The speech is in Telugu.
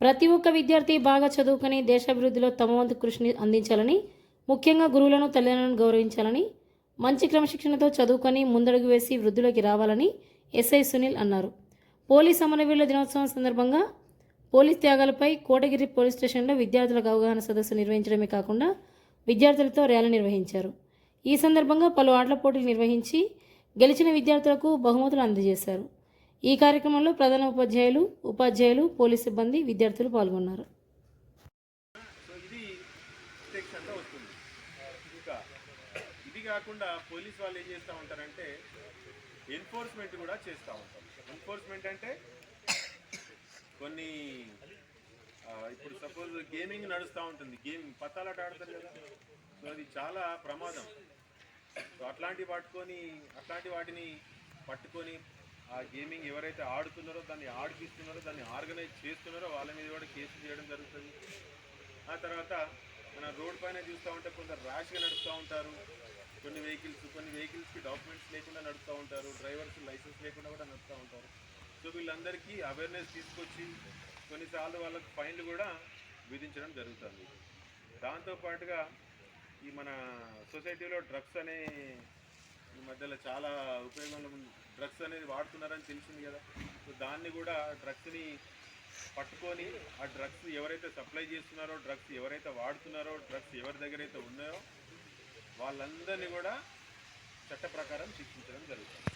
ప్రతి ఒక్క విద్యార్థి బాగా చదువుకొని దేశాభివృద్ధిలో తమ వంతు కృషిని అందించాలని ముఖ్యంగా గురువులను తల్లిదండ్రులను గౌరవించాలని మంచి క్రమశిక్షణతో చదువుకొని ముందడుగు వేసి వృద్ధులకి రావాలని ఎస్ఐ సునీల్ అన్నారు. పోలీస్ అమరవీరుల దినోత్సవం సందర్భంగా పోలీస్ త్యాగాలపై కోటగిరి పోలీస్ స్టేషన్లో విద్యార్థులకు అవగాహన సదస్సు నిర్వహించడమే కాకుండా విద్యార్థులతో ర్యాలీ నిర్వహించారు. ఈ సందర్భంగా పలు ఆటల పోటీలు నిర్వహించి గెలిచిన విద్యార్థులకు బహుమతులు అందజేశారు. ఈ కార్యక్రమంలో ప్రధాన ఉపాధ్యాయులు ఉపాధ్యాయులు పోలీస్ సిబ్బంది విద్యార్థులు పాల్గొన్నారు. ఇది వస్తుంది. ఇంకా ఇది కాకుండా పోలీస్ వాళ్ళు ఏం చేస్తూ ఉంటారంటే ఎన్ఫోర్స్మెంట్ కూడా చేస్తూ ఉంటారు. ఎన్ఫోర్స్మెంట్ అంటే కొన్ని ఇప్పుడు సపోజ్ గేమింగ్ నడుస్తూ ఉంటుంది. గేమ్ పత్తాలాట ఆడతారు కదా. సో అది చాలా ప్రమాదం. సో అట్లాంటి పట్టుకొని అట్లాంటి వాటిని పట్టుకొని ఆ గేమింగ్ ఎవరైతే ఆడుతున్నారో దాన్ని ఆడిపిస్తున్నారో దాన్ని ఆర్గనైజ్ చేస్తున్నారో వాళ్ళ మీద కూడా కేసు చేయడం జరుగుతుంది. ఆ తర్వాత మన రోడ్ పైన చూస్తూ ఉంటే కొందరు ర్యాష్గా నడుస్తూ ఉంటారు. కొన్ని వెహికల్స్ కొన్ని వెహికల్స్కి డాక్యుమెంట్స్ లేకుండా నడుస్తూ ఉంటారు. డ్రైవర్స్ లైసెన్స్ లేకుండా కూడా నడుస్తూ ఉంటారు. సో వీళ్ళందరికీ అవేర్నెస్ తీసుకొచ్చి కొన్నిసార్లు వాళ్ళకి ఫైన్లు కూడా విధించడం జరుగుతుంది. దాంతోపాటుగా ఈ మన సొసైటీలో డ్రగ్స్ అనే ఈ మధ్యలో చాలా ఉపయోగంలో ఉంది. డ్రగ్స్ అనేది వాడుతున్నారని తెలిసింది కదా. సో దాన్ని కూడా డ్రగ్స్ని పట్టుకొని ఆ డ్రగ్స్ ఎవరైతే సప్లై చేస్తున్నారో డ్రగ్స్ ఎవరైతే వాడుతున్నారో డ్రగ్స్ ఎవరి దగ్గర అయితే ఉన్నాయో వాళ్ళందరినీ కూడా చట్ట ప్రకారం శిక్షించడం జరుగుతుంది.